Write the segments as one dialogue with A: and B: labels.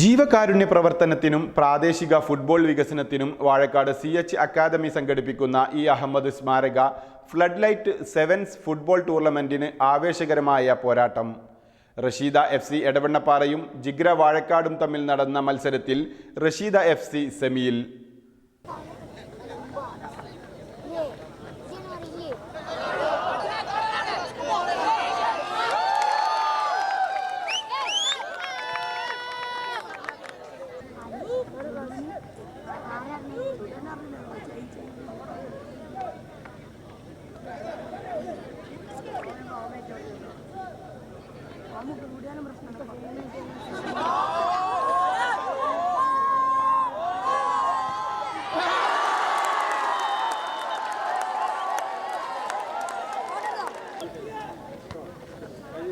A: ജീവകാരുണ്യ പ്രവർത്തനത്തിനും പ്രാദേശിക ഫുട്ബോൾ വികസനത്തിനും വാഴക്കാട് സി എച്ച് അക്കാദമി സംഘടിപ്പിക്കുന്ന ഇ അഹമ്മദ് സ്മാരക ഫ്ലഡ് ലൈറ്റ് സെവൻസ് ഫുട്ബോൾ ടൂർണമെന്റിന് ആവേശകരമായ പോരാട്ടം. റഷീദ എഫ് സി എടവണ്ണപ്പാറയും ജിഗ്ര വാഴക്കാടും തമ്മിൽ നടന്ന മത്സരത്തിൽ റഷീദ എഫ് സി സെമിയിൽ
B: mudah-mudahan nomor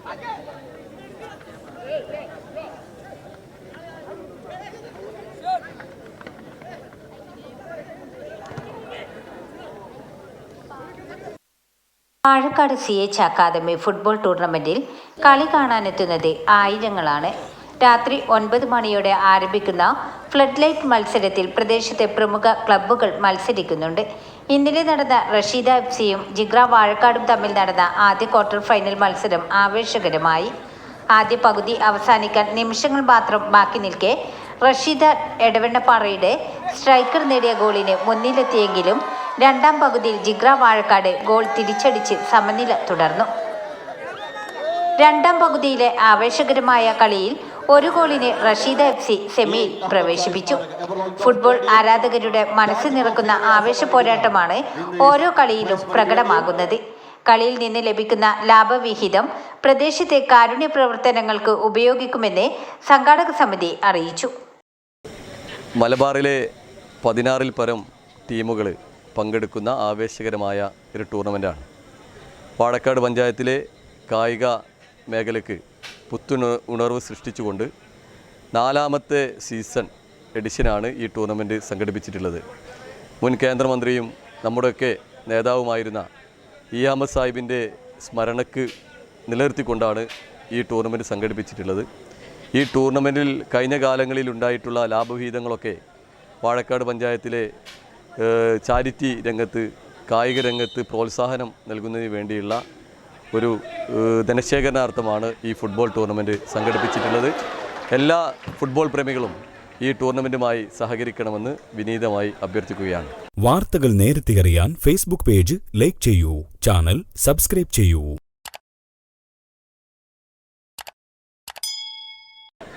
B: Ayo!
C: Pazhakkad C H academy football ടൂർണമെന്റിൽ കളി കാണാനെത്തുന്നത് ആയിരങ്ങളാണ്. രാത്രി ഒൻപത് മണിയോടെ ആരംഭിക്കുന്ന ഫ്ലഡ് ലൈറ്റ് മത്സരത്തിൽ പ്രദേശത്തെ പ്രമുഖ ക്ലബ്ബുകൾ മത്സരിക്കുന്നുണ്ട്. ഇന്നലെ നടന്ന റഷീദ എഫ് സിയും ജിഗ്ര വാഴക്കാടും തമ്മിൽ നടന്ന ആദ്യ ക്വാർട്ടർ ഫൈനൽ മത്സരം ആവേശകരമായി. ആദ്യ പകുതി അവസാനിക്കാൻ നിമിഷങ്ങൾ മാത്രം ബാക്കി നിൽക്കെ റഷീദ എടവണ്ണപ്പാറയുടെ സ്ട്രൈക്കർ നേടിയ ഗോളിന് മുന്നിലെത്തിയെങ്കിലും രണ്ടാം പകുതിയിൽ ജിഗ്ര വാഴക്കാട് ഗോൾ തിരിച്ചടിച്ച് സമനില തുടർന്നു. രണ്ടാം പകുതിയിലെ ആവേശകരമായ കളിയിൽ ഒരു ഗോളിന് റഷീദ എഫ് സി സെമിയിൽ പ്രവേശിപ്പിച്ചു. ഫുട്ബോൾ ആരാധകരുടെ മനസ്സ് നിറക്കുന്ന ആവേശ പോരാട്ടമാണ് ഓരോ കളിയിലും പ്രകടമാകുന്നത്. കളിയിൽ നിന്ന് ലഭിക്കുന്ന ലാഭവിഹിതം പ്രദേശത്തെ കാരുണ്യ പ്രവർത്തനങ്ങൾക്ക് ഉപയോഗിക്കുമെന്ന് സംഘാടക സമിതി അറിയിച്ചു.
D: മലബാറിലെ പതിനാറിൽ പരം ടീമുകൾ പങ്കെടുക്കുന്ന ആവേശകരമായ ഒരു ടൂർണമെന്റാണ് പാലക്കാട് പഞ്ചായത്തിലെ കായിക മേഖലയ്ക്ക് പുത്തുണ ഉണർവ് സൃഷ്ടിച്ചുകൊണ്ട് നാലാമത്തെ സീസൺ എഡിഷനാണ് ഈ ടൂർണമെന്റ് സംഘടിപ്പിച്ചിട്ടുള്ളത്. മുൻ കേന്ദ്രമന്ത്രിയും നമ്മുടെയൊക്കെ നേതാവുമായിരുന്ന ഇ അഹമ്മദ് സാഹിബിന്റെ സ്മരണക്ക് നിലനിർത്തിക്കൊണ്ടാണ് ഈ ടൂർണമെന്റ് സംഘടിപ്പിച്ചിട്ടുള്ളത്. ഈ ടൂർണമെന്റിൽ കഴിഞ്ഞ കാലങ്ങളിൽ ഉണ്ടായിട്ടുള്ള ലാഭവിഹിതങ്ങളൊക്കെ വാഴക്കാട് പഞ്ചായത്തിലെ ചാരിറ്റി രംഗത്ത് കായിക രംഗത്ത് പ്രോത്സാഹനം നൽകുന്നതിന് വേണ്ടിയുള്ള ഒരു ധനശേഖരണാർത്ഥമാണ് ഈ ഫുട്ബോൾ ടൂർണമെന്റ് സംഘടിപ്പിച്ചിട്ടുള്ളത്. എല്ലാ ഫുട്ബോൾ പ്രേമികളും ഈ ടൂർണമെന്റുമായി സഹകരിക്കണമെന്ന് വിനീതമായി അഭ്യർത്ഥിക്കുകയാണ്.
E: വാർത്തകൾ നേരത്തെ അറിയാൻ ഫേസ്ബുക്ക് പേജ് ലൈക്ക് ചെയ്യൂ ചാനൽ സബ്സ്ക്രൈബ് ചെയ്യൂ.